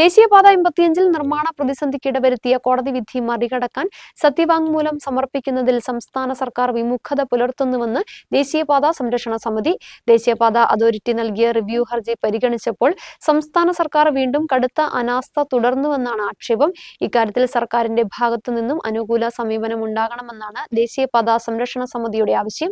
ദേശീയപാത എൺപത്തിയഞ്ചിൽ നിർമ്മാണ പ്രതിസന്ധിക്ക് ഇടവരുത്തിയ കോടതി വിധി മറികടക്കാൻ സത്യവാങ്മൂലം സമർപ്പിക്കുന്നതിൽ സംസ്ഥാന സർക്കാർ വിമുഖത പുലർത്തുന്നുവെന്ന് ദേശീയപാത സംരക്ഷണ സമിതി ദേശീയപാത അതോറിറ്റി നൽകിയ റിവ്യൂ ഹർജി പരിഗണിച്ചപ്പോൾ സംസ്ഥാന സർക്കാർ വീണ്ടും കടുത്ത അനാസ്ഥ തുടർന്നുവെന്നാണ് ആക്ഷേപം. ഇക്കാര്യത്തിൽ സർക്കാരിന്റെ ഭാഗത്തു നിന്നും അനുകൂല സമീപനം ഉണ്ടാകണമെന്നാണ് ദേശീയപാത സംരക്ഷണ സമിതിയുടെ ആവശ്യം.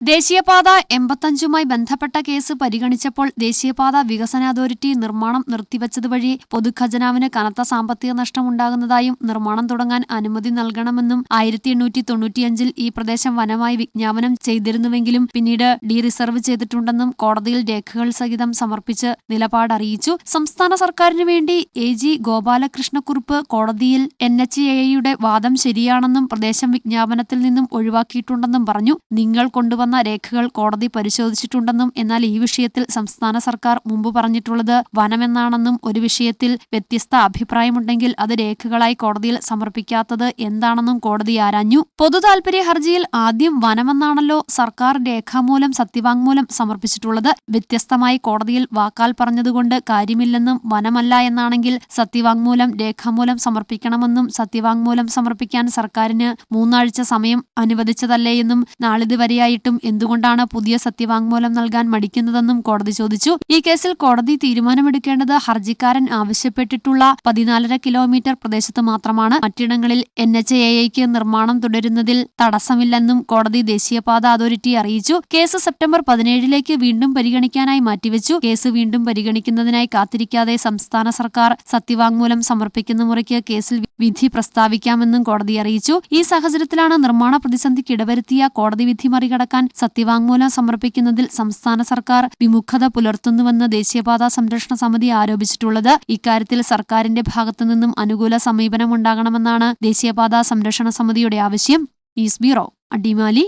ദേശീയപാത എൺപത്തഞ്ചുമായി ബന്ധപ്പെട്ട കേസ് പരിഗണിച്ചപ്പോൾ ദേശീയപാത വികസന അതോറിറ്റി നിർമ്മാണം നിർത്തിവച്ചത് വഴി പൊതുഖജനാവിന് കനത്ത സാമ്പത്തിക നഷ്ടമുണ്ടാകുന്നതായും നിർമ്മാണം തുടങ്ങാൻ അനുമതി നൽകണമെന്നും ആയിരത്തി എണ്ണൂറ്റി തൊണ്ണൂറ്റിയഞ്ചിൽ ഈ പ്രദേശം വനമായി വിജ്ഞാപനം ചെയ്തിരുന്നുവെങ്കിലും പിന്നീട് ഡി റിസർവ് ചെയ്തിട്ടുണ്ടെന്നും കോടതിയിൽ രേഖകൾ സഹിതം സമർപ്പിച്ച് നിലപാട് അറിയിച്ചു സംസ്ഥാന സർക്കാരിനു വേണ്ടി എ ജി ഗോപാലകൃഷ്ണക്കുറുപ്പ് കോടതിയിൽ എൻ എച്ച് എയുടെ വാദം ശരിയാണെന്നും പ്രദേശം വിജ്ഞാപനത്തിൽ നിന്നും ഒഴിവാക്കിയിട്ടുണ്ടെന്നും പറഞ്ഞു. നിങ്ങൾ കൊണ്ടുവന്ന രേഖകൾ കോടതി പരിശോധിച്ചിട്ടുണ്ടെന്നും എന്നാൽ ഈ വിഷയത്തിൽ സംസ്ഥാന സർക്കാർ മുമ്പ് പറഞ്ഞിട്ടുള്ളത് വനമെന്നാണെന്നും ഒരു വിഷയത്തിൽ വ്യത്യസ്ത അഭിപ്രായമുണ്ടെങ്കിൽ അത് രേഖകളായി കോടതിയിൽ സമർപ്പിക്കാത്തത് എന്താണെന്നും കോടതി ആരാഞ്ഞു. പൊതു താൽപര്യ ഹർജിയിൽ ആദ്യം വനമെന്നാണല്ലോ സർക്കാർ രേഖാമൂലം സത്യവാങ്മൂലം സമർപ്പിച്ചിട്ടുള്ളത്. വ്യത്യസ്തമായി കോടതിയിൽ വാക്കാൽ പറഞ്ഞതുകൊണ്ട് കാര്യമില്ലെന്നും വനമല്ല എന്നാണെങ്കിൽ സത്യവാങ്മൂലം രേഖാമൂലം സമർപ്പിക്കണമെന്നും സത്യവാങ്മൂലം സമർപ്പിക്കാൻ സർക്കാരിന് മൂന്നാഴ്ച സമയം അനുവദിച്ചതല്ലേയെന്നും നാളിതുവരെയായിട്ടും എന്തുകൊണ്ടാണ് പുതിയ സത്യവാങ്മൂലം നൽകാൻ മടിക്കുന്നതെന്നും കോടതി ചോദിച്ചു. ഈ കേസിൽ കോടതി തീരുമാനമെടുക്കേണ്ടത് ഹർജിക്കാരൻ ആവശ്യപ്പെട്ടിട്ടുള്ള പതിനാലര കിലോമീറ്റർ പ്രദേശത്ത് മാത്രമാണ്. മറ്റിടങ്ങളിൽ എൻ എച്ച് എ ഐക്ക് നിർമ്മാണം തുടരുന്നതിൽ തടസ്സമില്ലെന്നും കോടതി ദേശീയപാത അതോറിറ്റി അറിയിച്ചു. കേസ് സെപ്റ്റംബർ പതിനേഴിലേക്ക് വീണ്ടും പരിഗണിക്കാനായി മാറ്റിവെച്ചു. കേസ് വീണ്ടും പരിഗണിക്കുന്നതിനായി കാത്തിരിക്കാതെ സംസ്ഥാന സർക്കാർ സത്യവാങ്മൂലം സമർപ്പിക്കുന്ന മുറയ്ക്ക് കേസിൽ വിധി പ്രസ്താവിക്കാമെന്നും കോടതി അറിയിച്ചു. ഈ സാഹചര്യത്തിലാണ് നിർമ്മാണ പ്രതിസന്ധിക്ക് ഇടവരുത്തിയ കോടതി വിധി മറികടക്കാൻ സത്യവാങ്മൂലം സമർപ്പിക്കുന്നതിൽ സംസ്ഥാന സർക്കാർ വിമുഖത പുലർത്തുന്നുവെന്ന് ദേശീയപാതാ സംരക്ഷണ സമിതി ആരോപിച്ചിട്ടുള്ളത്. ഇക്കാര്യത്തിൽ സർക്കാരിന്റെ ഭാഗത്തുനിന്നും അനുകൂല സമീപനമുണ്ടാകണമെന്നാണ് ദേശീയപാതാ സംരക്ഷണ സമിതിയുടെ ആവശ്യം. News bureau Adimali.